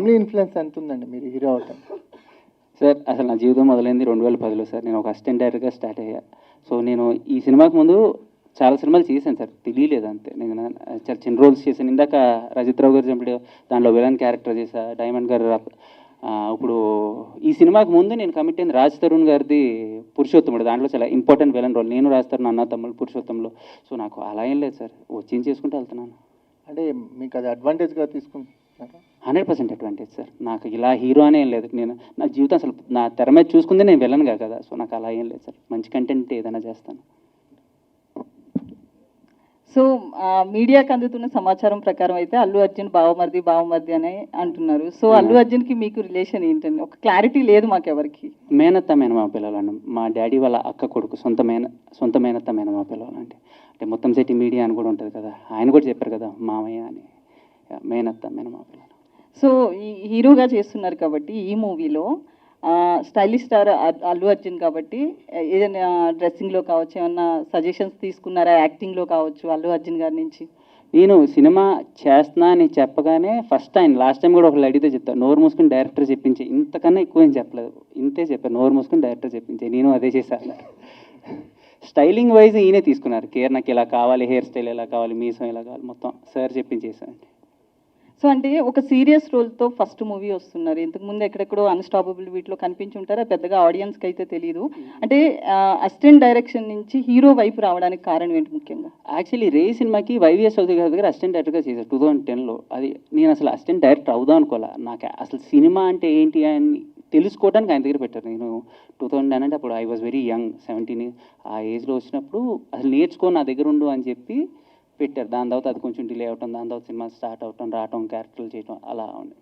Family influence ఎంత ఉందండి మీరు హీరో అవటం? సార్ అసలు నా జీవితం మొదలైంది రెండు వేల పదిలో సార్. నేను ఒక అసిస్టెంట్ డైరెక్టర్గా స్టార్ట్ అయ్యా. సో నేను ఈ సినిమాకి ముందు చాలా సినిమాలు చేశాను సార్. తెలియలేదు అంతే. నేను చాలా చిన్న రోల్స్ చేశాను. ఇందాక రజిత్ రావు గారు చెప్పిన దాంట్లో విలన్ క్యారెక్టర్ చేశా డైమండ్ గారు ఇప్పుడు ఈ సినిమాకి ముందు నేను కమిట్ అయింది రాజ్ తరుణ్ గారిది పురుషోత్తముడు. దాంట్లో చాలా ఇంపార్టెంట్ విలన్ రోల్ నేను రాజ్ తరుణ్ అన్న తమ్ముడు పురుషోత్తంలో సో నాకు అలా ఏం లేదు సార్. వచ్చి చేసుకుంటూ వెళ్తున్నాను. అంటే మీకు అది అడ్వాంటేజ్గా తీసుకుంటున్నారా? Hundred percent advantage sir. నాకు ఇలా హీరో అనే ఏం లేదు. నేను నా జీవితం అసలు నా తెర మీద చూసుకుందే నేను వెళ్ళనుగా కదా. సో నాకు అలా ఏం లేదు సార్. మంచి కంటెంట్ ఏదైనా చేస్తాను. సో మీడియాకి అందుతున్న సమాచారం ప్రకారం అయితే అల్లు అర్జున్ బావమరిది బావమరిది అని అంటున్నారు. సో అల్లు అర్జున్కి మీకు రిలేషన్ ఏంటండి? ఒక క్లారిటీ లేదు మాకు ఎవరికి మేనత్త మేనమా పిల్లలండి. మా డాడీ వాళ్ళ అక్క కొడుకు సొంత మేన సొంత మేనత్త మేనమా పిల్లలండి. అంటే మొత్తం సిటీ మీడియా అని కూడా ఉంటుంది కదా. ఆయన కూడా చెప్పారు కదా మామయ్య అని. మేనత్త మేనమా పిల్లలు. సో ఈ హీరోగా చేస్తున్నారు కాబట్టి ఈ మూవీలో స్టైలిష్ స్టార్ అల్లు అర్జున్ కాబట్టి ఏదైనా డ్రెస్సింగ్లో కావచ్చు ఏమన్నా సజెషన్స్ తీసుకున్నారా? యాక్టింగ్లో కావచ్చు అల్లు అర్జున్ గారి నుంచి? నేను సినిమా చేస్తున్నా అని చెప్పగానే ఫస్ట్ టైం లాస్ట్ టైం కూడా ఒకళ్ళు అడిగితే చెప్తాను నోరు మూసుకుని డైరెక్టర్ చెప్పించే. ఇంతకన్నా ఎక్కువ ఏం చెప్పలేదు. ఇంతే చెప్పాను నోరు మూసుకుని డైరెక్టర్ చెప్పించే. నేను అదే చేశాను. స్టైలింగ్ వైజ్ ఈయనే తీసుకున్నారు. కేర్ నాకు ఇలా కావాలి హెయిర్ స్టైల్ ఎలా కావాలి మీసం ఎలా కావాలి మొత్తం సార్ చెప్పించేసాను సో అంటే ఒక సీరియస్ రోల్తో ఫస్ట్ మూవీ వస్తున్నారు. ఇంతకు ముందు ఎక్కడెక్కడో అన్స్టాపబుల్ వీటిలో కనిపించి ఉంటారు? పెద్దగా ఆడియన్స్కి అయితే తెలియదు అంటే అసిస్టెంట్ డైరెక్షన్ నుంచి హీరో వైపు రావడానికి కారణం ఏంటి ముఖ్యంగా? యాక్చువల్లీ రే సినిమాకి వైవిఎస్ చౌదరి గారి దగ్గర అసిస్టెంట్ డైరెక్టర్గా చేశారు టూ థౌసండ్ టెన్లో అది నేను అసలు అసిస్టెంట్ డైరెక్టర్ అవుదాం అనుకోలే నాకు అసలు సినిమా అంటే ఏంటి అని తెలుసుకోవడానికి ఆయన దగ్గర పెట్టారు. నేను టూ థౌజండ్ నైన్ అంటే అప్పుడు I was very young seventeen ఆ ఏజ్లో వచ్చినప్పుడు అసలు నేర్చుకో నా దగ్గర ఉండు అని చెప్పి పెట్టారు. దాని తర్వాత అది కొంచెం డిలే అవటం దాని తర్వాత సినిమా స్టార్ట్ అవటం రావటం క్యారెక్టర్లు చేయటం అలా ఉంది